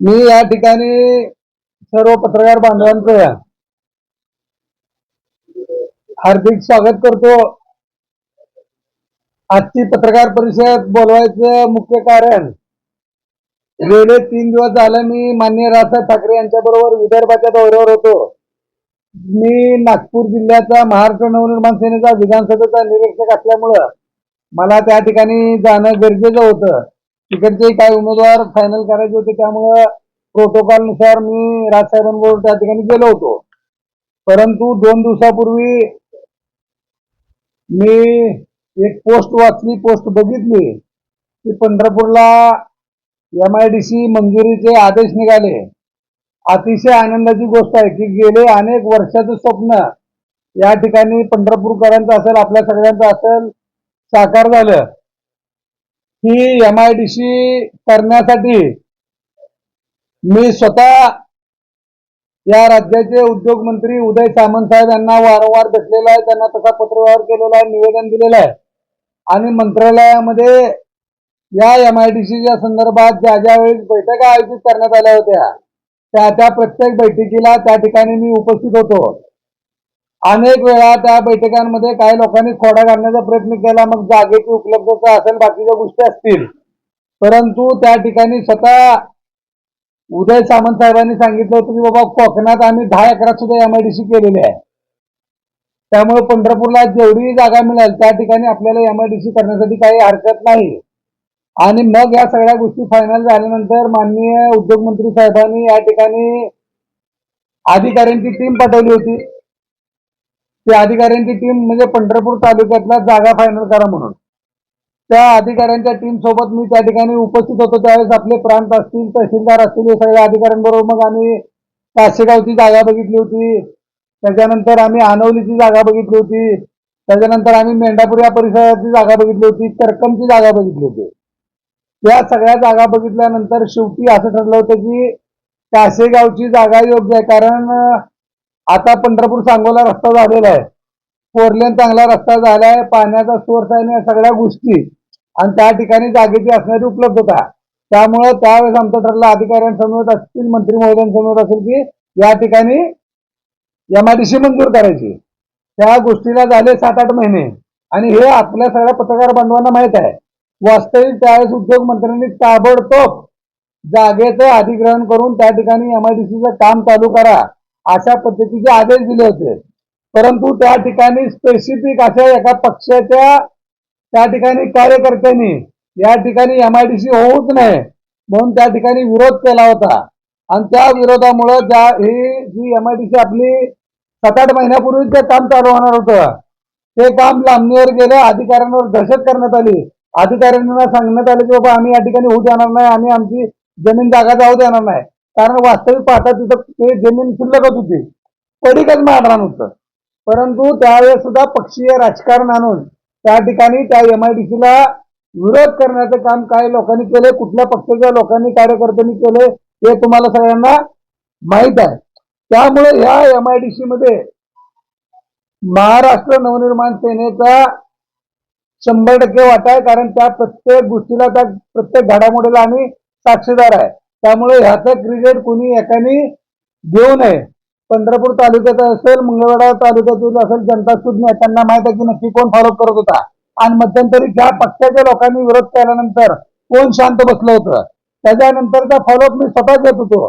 मी या ठिकाणी सर्व पत्रकार बांधवांचं हार्दिक स्वागत करतो. आजची पत्रकार परिषद बोलवायचं मुख्य कारण गेले तीन दिवस झालं मी माननीय राजसाहेब ठाकरे यांच्या बरोबर विदर्भाच्या दौऱ्यावर होतो. मी नागपूर जिल्ह्याचा महाराष्ट्र नवनिर्माण सेनेचा विधानसभेचा निरीक्षक असल्यामुळं मला त्या ठिकाणी जाणं गरजेचं होतं. तिकडचे काही उमेदवार फायनल करायचे होते त्यामुळं प्रोटोकॉलनुसार मी राजसाहेबांबरोबर त्या ठिकाणी गेलो होतो. परंतु दोन दिवसापूर्वी मी एक पोस्ट वाचली पोस्ट बघितली की पंढरपूरला एम आय डी सी मंजुरीचे आदेश निघाले. अतिशय आनंदाची गोष्ट आहे की गेले अनेक वर्षाचं स्वप्न या ठिकाणी पंढरपूरकरांचं असेल आपल्या सगळ्यांचं असेल साकार झालं. ही एम आय डी सी करण्यासाठी मी स्वतः या राज्याचे उद्योग मंत्री उदय सामंत साहेब यांना वारंवार भेटलेला आहे. त्यांना तसा पत्रव्यवहार केलेला आहे निवेदन दिलेलं आहे. आणि मंत्रालयामध्ये या एम आय डी सीच्या संदर्भात ज्या ज्या वेळी बैठका आयोजित करण्यात आल्या होत्या त्या त्या प्रत्येक बैठकीला त्या ठिकाणी मी उपस्थित होतो. अनेक वेळा त्या बैठकांमध्ये काही लोकांनी खोडा घालण्याचा प्रयत्न केला मग जागेची उपलब्धता असेल बाकीच्या गोष्टी असतील. परंतु त्या ठिकाणी स्वतः उदय सामंत साहेबांनी सांगितलं होतं की बाबा कोकणात आम्ही दहा एकरात सुद्धा एमआयडीसी केलेली आहे. त्यामुळे पंढरपूरला जेवढी जागा मिळेल त्या ठिकाणी आपल्याला एमआयडीसी करण्यासाठी काही हरकत नाही. आणि मग या सगळ्या गोष्टी फायनल झाल्यानंतर माननीय उद्योग मंत्री साहेबांनी या ठिकाणी अधिकाऱ्यांची टीम पाठवली होती. ती अधिकाऱ्यांची टीम म्हणजे पंढरपूर तालुक्यातला जागा फायनल करा म्हणून. त्या अधिकाऱ्यांच्या टीम सोबत मी त्या ठिकाणी उपस्थित होतो. त्यावेळेस आपले प्रांत असतील तहसीलदार असतील हे सगळ्या अधिकाऱ्यांबरोबर मग आम्ही काशेगावची जागा बघितली होती. त्याच्यानंतर आम्ही आनवलीची जागा बघितली होती. त्याच्यानंतर आम्ही मेंढापूर या परिसराची जागा बघितली होती. तरकमची जागा बघितली होती. या सगळ्या जागा बघितल्यानंतर शेवटी असं ठरलं होतं की काशेगावची जागा योग्य आहे. कारण आता पंढरपूर सांगोला रस्ता झालेला आहे. फोरलेन चांगला रस्ता झाला आहे पाण्याचा सोर्स आहे या सगळ्या गोष्टी. आणि त्या ठिकाणी जागेची असणारी उपलब्धता. त्यामुळं त्यावेळेस आमचं ठरलं अधिकाऱ्यांसमोर असतील मंत्री महोदयांसमोर असेल की या ठिकाणी एमआयडीसी मंजूर करायची. त्या गोष्टीला झाले सात आठ महिने. आणि हे आपल्या सगळ्या पत्रकार बांधवांना माहीत आहे. वास्तविक त्यावेळेस उद्योग मंत्र्यांनी ताबडतोब जागेचं अधिग्रहण करून त्या ठिकाणी एमआयडीसीचं काम चालू करा. अशा पद्धतीचे आदेश दिले होते. परंतु त्या ठिकाणी स्पेसिफिक अशा एका पक्षाच्या त्या ठिकाणी कार्यकर्त्यांनी या ठिकाणी एम आय डी सी होऊच नये म्हणून त्या ठिकाणी विरोध केला होता. आणि त्या विरोधामुळं ज्या ही जी एम आय डी सी आपली सात आठ महिन्यापूर्वी जे काम चालू होणार होतं ते काम लांबणीवर गेलं अधिकाऱ्यांवर दहशत करण्यात आली. अधिकाऱ्यांना सांगण्यात आलं की बाबा आम्ही या ठिकाणी होऊ देणार नाही आम्ही आमची जमीन जागा जाऊ देणार नाही. कारण वास्तविक पाहता तिथं ते जमीन शिल्लकच होती. पडीकच मारणार नव्हतं परंतु त्यावेळेस सुद्धा पक्षीय राजकारण आणून त्या ठिकाणी त्या एम आय डी सीला विरोध करण्याचं काम काय लोकांनी केले कुठल्या पक्षाच्या लोकांनी कार्यकर्त्यांनी केले हे तुम्हाला सगळ्यांना माहीत आहे. त्यामुळे ह्या एम आय डी सी मध्ये महाराष्ट्र नवनिर्माण सेनेचा शंभर टक्के वाटा आहे कारण त्या प्रत्येक गोष्टीला त्या प्रत्येक घडामोडीला आम्ही साक्षीदार आहे. त्यामुळे ह्याचं क्रेडिट कोणी एकाने देऊ नये. पंढरपूर तालुक्याचा असेल मंगळवेढा तालुक्यातील असेल जनता सुज्ञ त्यांना माहीत आहे की नक्की कोण फॉलो करत होता. आणि मध्यंतरी ज्या पक्षाच्या लोकांनी विरोध केल्यानंतर कोण शांत बसलं होतं? त्याच्यानंतरचा फॉलोअप मी स्वतः घेत होतो.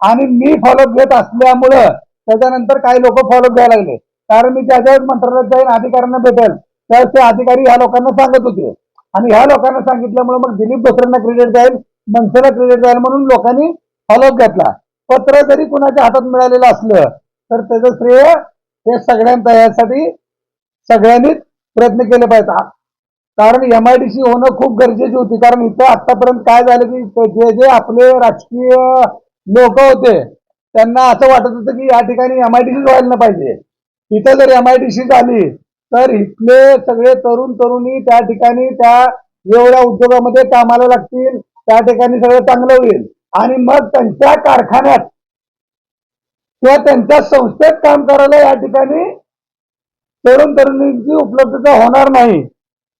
आणि मी फॉलोअप घेत असल्यामुळं त्याच्यानंतर काही लोक फॉलोअप घ्यायला लागले. कारण मी ज्या ज्या मंत्रालयात जाईन अधिकाऱ्यांना भेटेल त्यावेळेस ते अधिकारी ह्या लोकांना सांगत होते. आणि ह्या लोकांना सांगितल्यामुळे मग दिलीप बोसरेंना क्रेडिट जाईल मनसेला क्रेडिट जाईल म्हणून लोकांनी फॉलोअप घेतला. पत्र जरी कुणाच्या हातात मिळालेलं असलं तर त्याचं श्रेय हे सगळ्यांचा यासाठी सगळ्यांनीच प्रयत्न केले पाहिजे. कारण एम आयडीसी होणं खूप गरजेची होती. कारण इथं आतापर्यंत काय झालं की जे जे आपले राजकीय लोक होते त्यांना असं वाटत होतं की या ठिकाणी एम आयडी व्हायला पाहिजे. इथं जर एम आयडीसी झाली तर इथले सगळे तरुण तरुणी त्या ठिकाणी त्या एवढ्या उद्योगामध्ये कामाला लागतील. त्या ठिकाणी सगळं चांगलं होईल. आणि मग त्यांच्या कारखान्यात किंवा त्यांच्या संस्थेत काम करायला या ठिकाणी तरुण तरुणींची उपलब्धता होणार नाही.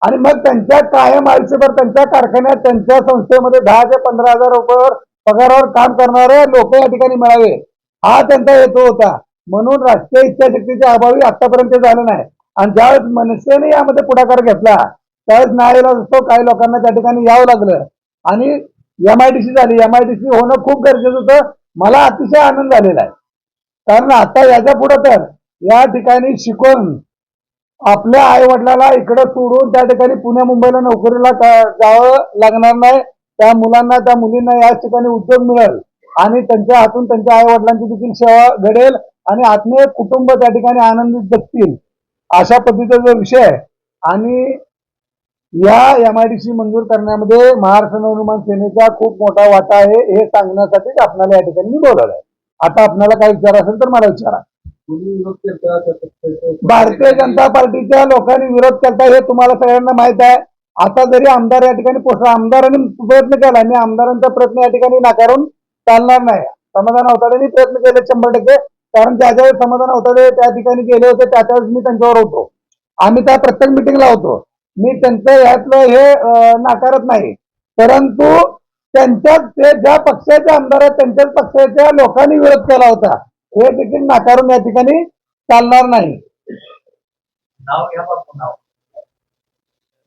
आणि मग त्यांच्या कायम आयुष्यभर त्यांच्या कारखान्यात त्यांच्या संस्थेमध्ये दहा ते पंधरा हजार रुपयावर पगारावर काम करणारे लोक या ठिकाणी मिळावे. हा त्यांचा हेतू होता. म्हणून राजकीय इच्छाशक्तीच्या अभावी आतापर्यंत झालं नाही. आणि ज्यावेळेस मनसेने यामध्ये पुढाकार घेतला त्यावेळेस नाही असतो काही लोकांना त्या ठिकाणी यावं लागलं. आणि एम आय डी सी झाली. एम आय डी सी होणं खूप गरजेचं होतं. मला अतिशय आनंद झालेला आहे. कारण आता याच्यापुढे तर या ठिकाणी शिकून आपल्या आई वडिलाला इकडे सोडून त्या ठिकाणी पुणे मुंबईला नोकरीला जावं लागणार नाही. त्या मुलांना त्या मुलींना याच ठिकाणी उद्योग मिळेल आणि त्यांच्या हातून त्यांच्या आई वडिलांची देखील सेवा घडेल आणि आत्मीय कुटुंब त्या ठिकाणी आनंदित जगतील. अशा पद्धतीचा जो विषय आणि या एमआयडीसी मंजूर करण्यामध्ये महाराष्ट्र नवनिर्माण सेनेचा खूप मोठा वाटा आहे. हे सांगण्यासाठीच आपल्याला या ठिकाणी मी बोलवलं आहे आता आपल्याला काही विचार असेल तर मला विचारा. भारतीय जनता पार्टीच्या लोकांनी विरोध केला हे तुम्हाला सगळ्यांना माहीत आहे. आता जरी आमदार या ठिकाणी पोस्ट आमदारांनी प्रयत्न केला मी आमदारांचा प्रयत्न या ठिकाणी नाकारून चालणार नाही. समाधान अवताडेंनी प्रयत्न केले शंभर टक्के. कारण ज्या ज्यावेळेस समाधान अवताडे त्या ठिकाणी गेले होते त्या त्यावेळेस मी त्यांच्यावर होतो. आम्ही त्या प्रत्येक मिटिंगला होतो. मी त्यांचं यातलं हे नाकारत नाही. परंतु त्यांच्याच ते ज्या पक्षाचे आमदार आहेत त्यांच्याच पक्षाच्या लोकांनी विरोध केला होता. हे देखील नाकारून या ठिकाणी चालणार नाही.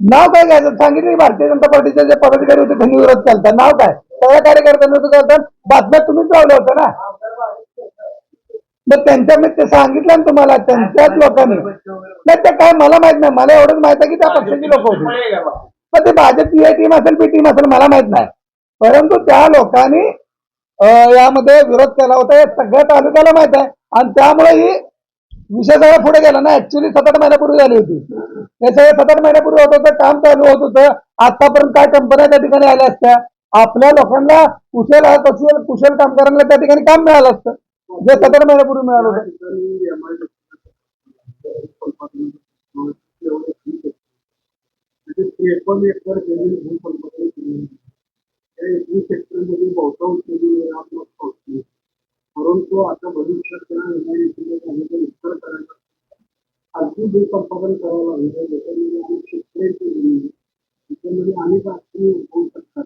नाव काय घ्यायचं? सांगितलं भारतीय जनता पार्टीचे जे पदाधिकारी होते त्यांनी विरोध केला नाव काय? सगळ्या कार्यकर्त्यांनी विरोध बातम्या तुम्हीच लावल्या होत्या ना? मग त्यांच्या मी ते सांगितलं ना तुम्हाला त्यांच्याच लोकांनी. नाही ते काय मला माहीत नाही. मला एवढंच माहीत आहे की त्या पक्षाची लोक होती. पण ते भाजपची टीम असेल बी टीम असेल मला माहीत नाही. परंतु त्या लोकांनी यामध्ये विरोध केला होता. हे सगळ्या तालुक्याला माहीत आहे. आणि त्यामुळे ही विषय सगळा पुढे गेला ना. ऍक्च्युली सात आठ महिन्यापूर्वी झाली होती. हे सगळं सात आठ महिन्यापूर्वी होत होतं. काम चालू होत होतं. आतापर्यंत काय कंपन्या त्या ठिकाणी आल्या असत्या? आपल्या लोकांना कुशल कुशल कुशल कामगारांना त्या ठिकाणी काम मिळालं असतं. जे सात महिन्यापूर्वी मिळालं होतं. त्रेपन्न एकर जमीन भूसंपादन केली त्या एकवीस हेक्टरमध्ये बहुतांश जमीन आत्महत्या परंतु आता भविष्यात त्यांना एमआयडीसीने सांगितलं विस्तार करायचा खाजगी भूसंपादन करावं लागेल ज्याच्यामध्ये अनेक शेतकऱ्यांची जमीन त्याच्यामध्ये अनेक अडचणी उद्भवू शकतात.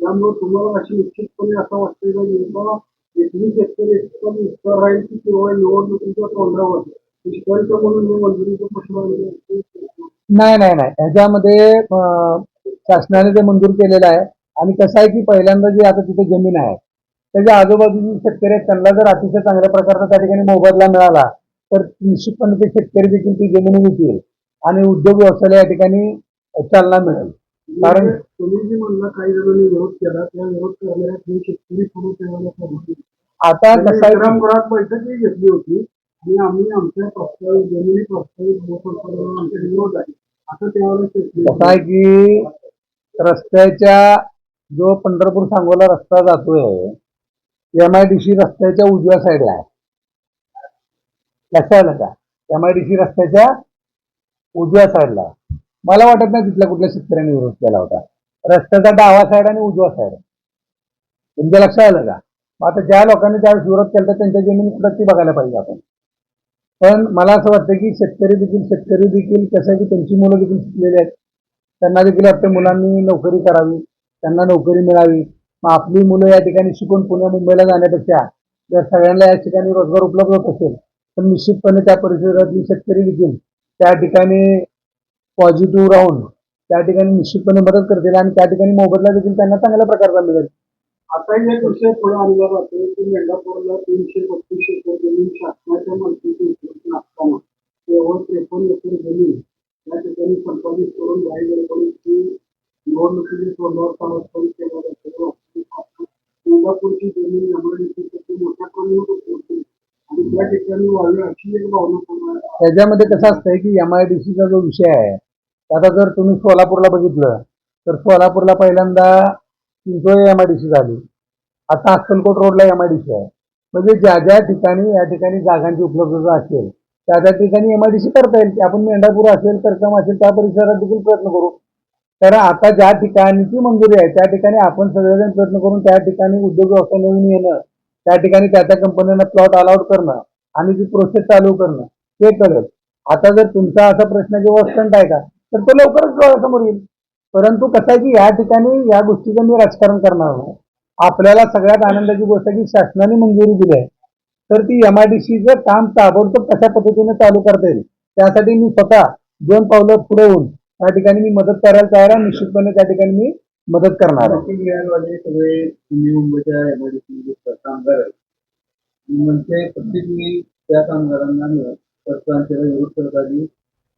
त्यामुळे तुम्हाला अशी निश्चितपणे असं वाटतं का की बाबा एकवीस हेक्टर एकदम विस्तार निवडणुकीच्या तोंडावर निष्कर्ष म्हणून हे प्रश्न नाही नाही नाही. ह्याच्यामध्ये शासनाने ते मंजूर केलेलं आहे आणि कसं आहे की पहिल्यांदा जी आता तिथे जमीन आहे त्याच्या आजूबाजूचे शेतकरी आहेत त्यांना जर अतिशय चांगल्या प्रकारचा त्या ठिकाणी मोबदला मिळाला तर निश्चितपणे ते शेतकरी देखील ती जमीन विकतील आणि उद्योग व्यवसायाला या ठिकाणी चालना मिळेल. कारण तुम्ही जे म्हणला काही जणांनी विरोध केला त्या विरोध करणाऱ्या शेतकरी आता कसं आहे की- विश्रामगृहात बैठकही घेतली होती. आणि आम्ही आमच्या प्रस्तावित जमिनी प्रस्तावित भूसंपादनाला आमचा विरोध आहे. असं त्यावेळेस शेतकरी कसं आहे की रस्त्याच्या जो पंढरपूर सांगोला रस्ता जातोय एम आय डी सी रस्त्याच्या उजव्या साईडला आहे. लक्षात आलं का? एम आय डी सी रस्त्याच्या उजव्या साईडला. मला वाटत नाही तिथल्या कुठल्या शेतकऱ्यांनी विरोध केला होता. रस्त्याचा डावा साईड आणि उजवा साईड तुमच्या लक्षात आलं का? आता ज्या लोकांनी त्यावेळेस विरोध केला तर त्यांच्या जमीन कुठं ती बघायला पाहिजे आपण. पण मला असं वाटतं की शेतकरी देखील शेतकरी देखील कसं आहे की त्यांची मुलं देखील शिकलेली आहेत. त्यांना देखील वाटतं मुलांनी नोकरी करावी त्यांना नोकरी मिळावी. मग आपली मुलं या ठिकाणी शिकून पुण्या मुंबईला जाण्यापेक्षा जर सगळ्यांना या ठिकाणी रोजगार उपलब्ध होत असेल तर निश्चितपणे त्या परिसरातील शेतकरी देखील त्या ठिकाणी पॉझिटिव्ह राहून त्या ठिकाणी निश्चितपणे मदत करतील आणि त्या ठिकाणी मोबदला देखील त्यांना चांगल्या प्रकारचा मिळेल. आता एक विषय पुढे आणला जातो की मेंढापूरला तीनशे बत्तीस एकर जमीन शासनाच्या मालकीची उपलब्ध असताना केवळ त्रेपन्न एकर जमीन या ठिकाणी संपादित करून जाहीर ती निवडणुकीच्या तोंडावर समर्थन केला जातो. मेंढापूरची जमीन एमआयडीसीसाठी मोठ्या प्रमाणात उपलब्ध आणि त्या ठिकाणी व्हावी अशी एक भावना त्याच्यामध्ये कसं असतंय की एम आय डी सीचा जो विषय आहे आता जर तुम्ही सोलापूरला बघितलं तर सोलापूरला पहिल्यांदा Chincholi M I D C झाली आता अक्कलकोट रोडला एम आय डी सी आहे. म्हणजे ज्या ज्या ठिकाणी या ठिकाणी जागांची उपलब्धता असेल त्या त्या ठिकाणी एम आय डी सी करता येईल. आपण मेंढापूर असेल करकम असेल त्या परिसरात देखील प्रयत्न करू. कारण आता ज्या ठिकाणची मंजुरी आहे त्या ठिकाणी आपण सगळेजण प्रयत्न करून त्या ठिकाणी उद्योग व्यवसाय नवीन येणं त्या ठिकाणी त्या त्या कंपन्यांना प्लॉट अलाउड करणं आणि ती प्रोसेस चालू करणं ते कळेल. आता जर तुमचा असा प्रश्न किंवा स्टंट आहे का तर तो लवकरच समोर येईल. परंतु कसं आहे की या ठिकाणी या गोष्टीचं मी राजकारण करणार नाही. आपल्याला सगळ्यात आनंदाची गोष्ट की शासनाने मंजुरी दिली आहे. तर ती एमआयडीसीचं काम ताबडतोब कशा पद्धतीने चालू करता येईल त्यासाठी मी स्वतः दोन पावलं पुढे होऊन त्या ठिकाणी मी मदत करायला तयार आहे. निश्चितपणे त्या ठिकाणी मी मदत करणार आहे. सगळे पुणे मुंबईच्या एमआयडीसी कामगार म्हणजे प्रत्येक मी त्या कामगारांना परप्रांतीला विरोध करत आली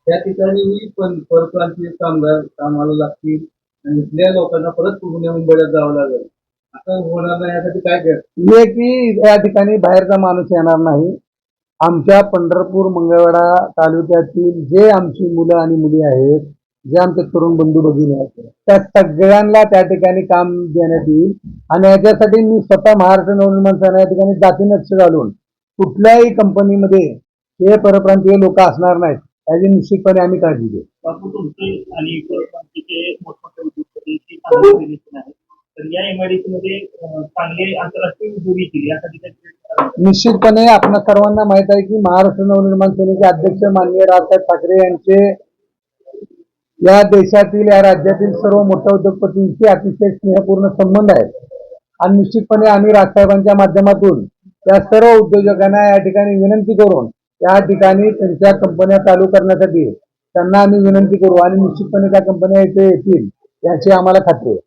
त्या ठिकाणी पण परप्रांतीय कामगार कामाला लागतील आणि इथल्या लोकांना परत पुणे मुंबईला जावं लागेल. असं होणार नाही यासाठी काय कर हे की या ठिकाणी बाहेरचा माणूस येणार नाही. आमच्या पंढरपूर मंगळवाडा तालुक्यातील जे आमची मुलं आणि मुली आहेत जे आमचे तरुण बंधू भगिनी आहेत त्या सगळ्यांना त्या ठिकाणी काम देण्यात येईल. आणि याच्यासाठी मी स्वतः महाराष्ट्र नवनिर्माण सेना या ठिकाणी जाती नक्ष घालून कुठल्याही कंपनीमध्ये हे परप्रांतीय लोक असणार नाहीत. निश्चितपणे आम्ही काळजी घेऊ. बापू तुमचे आणि परप्रांतीचे मोठमोठे उद्योगपती ही चांगली रिलेशन आहे तर या एमआयडीसी मध्ये अं, चांगले आंतरराष्ट्रीय उद्योग येतील यासाठी काही प्रयत्न करावे लागतील. निश्चितपणे आपल्या सर्वांना माहीत आहे की महाराष्ट्र नवनिर्माण सेनेचे अध्यक्ष माननीय राजसाहेब ठाकरे यांचे या देशातील या राज्यातील सर्व मोठ्या उद्योगपतींशी अतिशय स्नेहपूर्ण संबंध आहेत. आणि निश्चितपणे आम्ही राजसाहेबांच्या माध्यमातून त्या सर्व उद्योजकांना या ठिकाणी विनंती करून त्या ठिकाणी त्यांच्या कंपन्या चालू करण्यासाठी त्यांना आम्ही विनंती करू आणि निश्चितपणे त्या कंपन्या इथे येतील याची आम्हाला खात्री आहे.